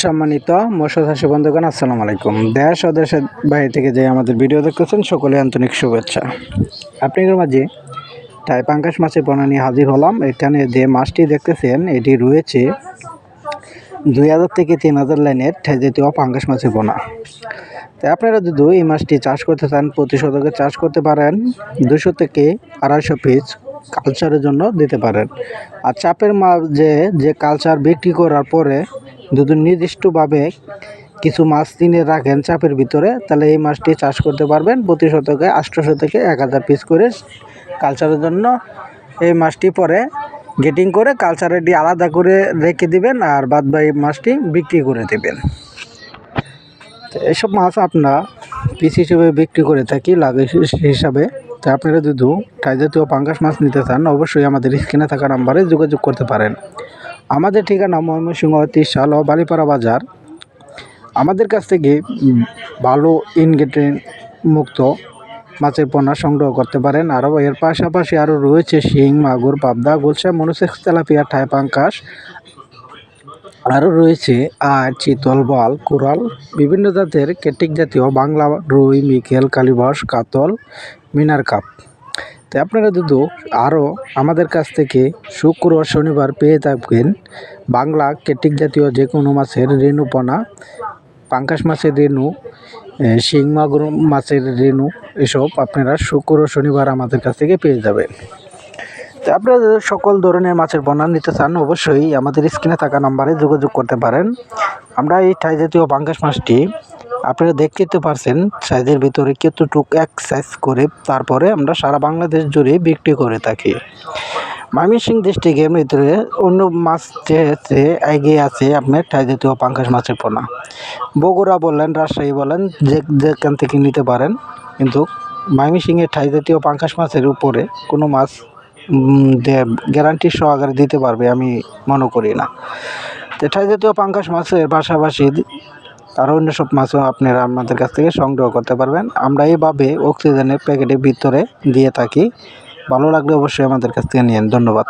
সম্মানিত মৎস্যচাষী বন্ধুগণ, আসসালামু আলাইকুম। দেশ ও দেশের বাইরে থেকে যে আমাদের ভিডিও দেখতেছেন, সকলে আন্তরিক শুভেচ্ছা। আপনাদের মাঝে তাই পাঙ্কাশ মাছের পোনা নিয়ে হাজির হলাম। এখানে যে মাছটি দেখতেছেন, এটি রয়েছে দুই হাজার থেকে তিন হাজার লাইনের জাতীয় পাঙ্কাশ মাছের পোনা তাই আপনারা যদি এই মাছটি চাষ করতে চান, প্রতি শতকে চাষ করতে পারেন দুশো থেকে আড়াইশো পিস কালচারের জন্য দিতে পারেন। আর চাপের মাঝে যে যে কালচার বিক্রি করার পরে যদি নির্দিষ্টভাবে কিছু মাছ কিনে রাখেন চাপের ভিতরে, তাহলে এই মাছটি চাষ করতে পারবেন। প্রতি শতকে আটশোশো থেকে এক হাজার পিস করে কালচারের জন্য এই মাছটি পরে গেটিং করে কালচারেরটি আলাদা করে রেখে দিবেন আর বাদ বাকি মাছটি বিক্রি করে দেবেন। তো এসব মাছ আমরা পিস হিসেবে বিক্রি করে থাকি লাগে হিসাবে। তো আপনারা যদি টাই পাঙ্গাস মাছ নিতে চান, অবশ্যই আমাদের স্ক্রিনে থাকা নাম্বারে যোগাযোগ করতে পারেন। আমাদের ঠিকানা ময়মনসিংহ ত্রিশাল ও বালিপাড়া বাজার। আমাদের কাছ থেকে ভালো ইনগ্রেডিয়েন্ট মুক্ত মাছের পোনা সংগ্রহ করতে পারেন। আরও এর পাশাপাশি আরও রয়েছে শিং, মাগুর, পাবদা গুলশা মনুসেক্স, তেলাপিয়া ঠায় পাঙ্কাশ আরও রয়েছে আর চিতল, বল, কোরাল, বিভিন্ন জাতের কেটিক জাতীয় বাংলা, রুই, মিকেল, কালিবাস, কাতল, মিনার কাপ। তো আপনারা দুটো আরও আমাদের কাছ থেকে শুক্র শনিবার পেয়ে থাকবেন বাংলা কেটিক জাতীয় যে কোনো মাছের রেণুপনা, পাঙ্কাশ মাছের রেণু শিং, মাগুর মাছের রেণু, এসব আপনারা শুক্র শনিবার আমাদের কাছ থেকে পেয়ে যাবেন। তো আপনারা সকল ধরনের মাছের বর্ণনা নিতে চান, অবশ্যই আমাদের স্ক্রিনে থাকা নাম্বারে যোগাযোগ করতে পারেন। আমরা এই ঠাই জাতীয় পাঙ্কাশ মাছটি আপনারা দেখতে তো পারছেন সাইজের ভিতরে কতটুক এক সাইজ করে তারপরে আমরা সারা বাংলাদেশ জুড়ে বিক্রি করে থাকি। ময়মনসিং ডিস্ট্রিক্টের ভিতরে অন্য মাছ যে এগিয়ে আছে আপনার ঠাই জাতীয় পাঙ্কাশ মাছের পোনা বগুড়া বললেন রাজশাহী বলেন, যে যেখান থেকে নিতে পারেন, কিন্তু ময়মনসিংহের ঠাই জাতীয় পাঙ্কাশ মাছের উপরে কোনো মাছ গ্যারান্টি সহকারে দিতে পারবে আমি মনে করি না। ঠাই জাতীয় পাঙ্কাশ মাছের পাশাপাশি আরও অন্য সব মাছও আপনারা আমাদের কাছ থেকে সংগ্রহ করতে পারবেন। আমরা এইভাবে অক্সিজেনের প্যাকেটের ভিতরে দিয়ে থাকি। ভালো লাগলে অবশ্যই আমাদের কাছ থেকে নিয়েন। ধন্যবাদ।